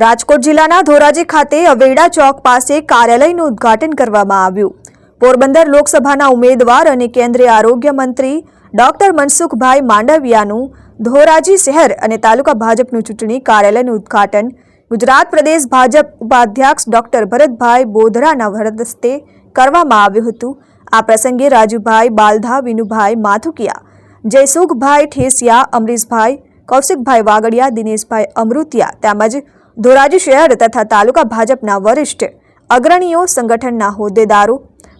રાજકોટ જિલ્લાના ધોરાજી ખાતે અવેડા ચોક પાસે કાર્યાલયનું ઉદ્ઘાટન કરવામાં આવ્યું. પોરબંદર લોકસભાના ઉમેદવાર અને કેન્દ્રીય આરોગ્ય મંત્રી ડોક્ટર મનસુખભાઈ માંડવિયાનું ધોરાજી શહેર અને તાલુકા ભાજપનું ચૂંટણી કાર્યાલયનું ઉદ્ઘાટન, ગુજરાત પ્રદેશ ભાજપ ઉપાધ્યક્ષ ડોક્ટર ભરતભાઈ બોધરાના હસ્તે કરવામાં આવ્યું હતું. આ પ્રસંગે રાજુભાઈ બાલધા, વિનુભાઈ માથુકિયા, જયસુખભાઈ ઠેસિયા, અમરીશભાઈ કૌશિકભાઈ વાગડિયા, દિનેશભાઈ અમૃતિયા તેમજ ધોરાજી શહેર તથા તાલુકા ભાજપના વરિષ્ઠ અગ્રણીઓ, સંગઠનના હોદ્દેદારો,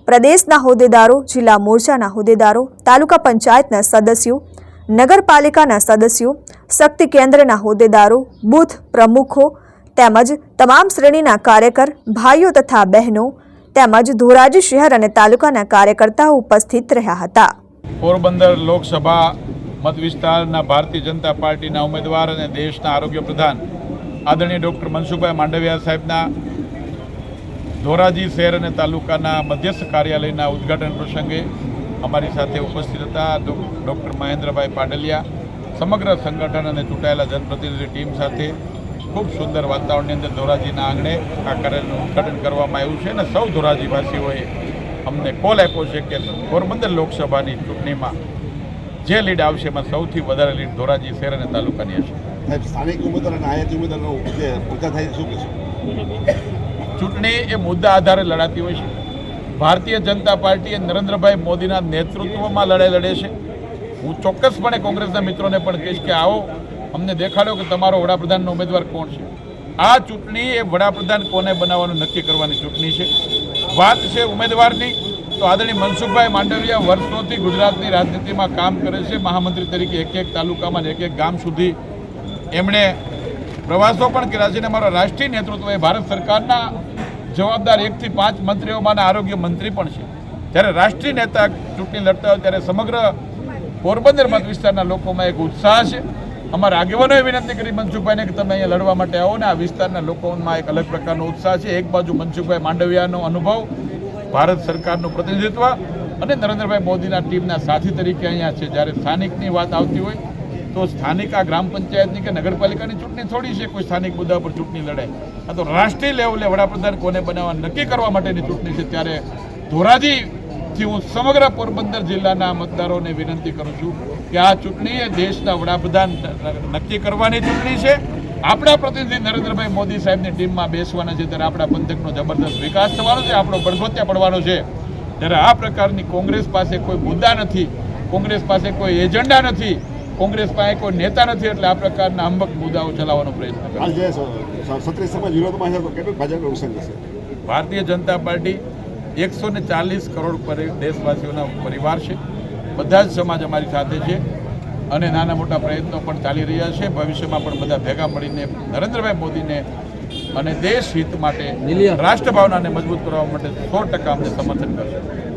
પ્રદેશના હોદ્દેદારો, જિલ્લા મોરચાના હોદ્દેદારો, તાલુકા પંચાયતના સદસ્યો, નગરપાલિકાના સદસ્યો, શક્તિ કેન્દ્રના હોદ્દેદારો, બૂથ પ્રમુખો તેમજ તમામ શ્રેણીના કાર્યકર, ભાઈઓ તથા બહેનો તેમજ ધોરાજી શહેર અને તાલુકાના કાર્યકર્તાઓ ઉપસ્થિત રહ્યા હતા. પોરબંદર લોકસભા મત ભારતીય જનતા પાર્ટીના ઉમેદવાર અને દેશના આરોગ્ય પ્રધાન આદરણીય ડૉક્ટર મનસુખભાઈ માંડવિયા સાહેબના ધોરાજી શહેર અને તાલુકાના મધ્યસ્થ કાર્યાલયના ઉદ્ઘાટન પ્રસંગે અમારી સાથે ઉપસ્થિત હતા ડૉક્ટર મહેન્દ્રભાઈ પાડલિયા, સમગ્ર સંગઠન અને ચૂંટાયેલા જનપ્રતિનિધિ ટીમ સાથે ખૂબ સુંદર વાતાવરણની અંદર ધોરાજીના આંગણે આ કાર્યનું ઉદ્ઘાટન કરવામાં આવ્યું છે અને સૌ ધોરાજીવાસીઓએ અમને કોલ આપ્યો છે કે પોરબંદર લોકસભાની ચૂંટણીમાં જે લીડ આવશે એમાં સૌથી વધારે લીડ ધોરાજી શહેર અને તાલુકાની હશે. સાહેબ, સ્થાનિક ઉમેદવાર અને આયાતી ઉમેદવારનો જે પ્રચાર થાય શું કહેશો? ચૂંટણી એ મુદ્દા આધારે લડાતી હોય છે. ભારતીય જનતા પાર્ટીએ નરેન્દ્રભાઈ મોદીના નેતૃત્વમાં લડાઈ લડે છે. હું ચોક્કસપણે કોંગ્રેસના મિત્રોને પણ કહીશ કે આવો, અમને દેખાડો કે તમારો વડાપ્રધાનનો ઉમેદવાર કોણ છે. આ ચૂંટણી એ વડાપ્રધાન કોને બનાવવાનું નક્કી કરવાની ચૂંટણી છે? વાત છે ઉમેદવારની, તો આદરણીય મનસુખભાઈ માંડવિયા વર્ષોથી ગુજરાતની રાજનીતિમાં કામ કરે છે. મહામંત્રી તરીકે એક એક તાલુકામાં એક એક ગામ સુધી એમણે પ્રવાસો પણ કર્યા છે અને અમારા રાષ્ટ્રીય નેતૃત્વ એ ભારત સરકારના જવાબદાર એકથી પાંચ મંત્રીઓમાંના આરોગ્ય મંત્રી પણ છે. જ્યારે રાષ્ટ્રીય નેતા ચૂંટણી લડતા હોય ત્યારે સમગ્ર પોરબંદર મત વિસ્તારના લોકોમાં એક ઉત્સાહ છે. અમારા આગેવાનોએ વિનંતી કરી મનસુખભાઈને કે તમે અહીંયા લડવા માટે આવો ને આ વિસ્તારના લોકોમાં એક અલગ પ્રકારનો ઉત્સાહ છે. એક બાજુ મનસુખભાઈ માંડવિયાનો અનુભવ, ભારત સરકારનું પ્રતિનિધિત્વ અને નરેન્દ્રભાઈ મોદીના ટીમના સાથી તરીકે અહીંયા છે. જ્યારે સ્થાનિકની વાત આવતી હોય તો સ્થાનિક આ ગ્રામ પંચાયતની કે નગરપાલિકાની ચૂંટણી થોડી છે, કોઈ સ્થાનિક મુદ્દા પર ચૂંટણી લડાય આ તો રાષ્ટ્રીય લેવલે વડાપ્રધાન કોને બનાવવા નક્કી કરવા માટેની ચૂંટણી છે, ત્યારે ધોરાજીથી હું સમગ્ર પોરબંદર જિલ્લાના મતદારોને વિનંતી કરું છું કે આ ચૂંટણી એ દેશના વડાપ્રધાન નક્કી કરવાની ચૂંટણી છે. આપણા પ્રતિનિધિ નરેન્દ્રભાઈ મોદી સાહેબની ટીમમાં બેસવાના છે, ત્યારે આપણા પંથકનો જબરદસ્ત વિકાસ થવાનો છે, આપણો બળગોત્યા પડવાનો છે. ત્યારે આ પ્રકારની કોંગ્રેસ પાસે કોઈ મુદ્દા નથી, કોંગ્રેસ પાસે કોઈ એજન્ડા નથી. કોંગ્રેસ પાસે કોઈ નેતા નથી એટલે આ પ્રકારના અંબક મુદ્દાઓ ચલાવવાનો પ્રયત્ન કરે. હાલ સમાજ વિરોધમાં છે તો કેટલું ભાજપને નુકસાન થશે. ભારતીય જનતા પાર્ટી એકસો ને ચાલીસ કરોડ પરી દેશવાસીઓના પરિવાર છે. બધા જ સમાજ અમારી સાથે છે અને નાના મોટા પ્રયત્નો પણ ચાલી રહ્યા છે. ભવિષ્યમાં પણ બધા ભેગા મળીને નરેન્દ્રભાઈ મોદીને અને દેશ હિત માટે રાષ્ટ્રભાવનાને મજબૂત કરવા માટે સો ટકા અમને સમર્થન કરશે.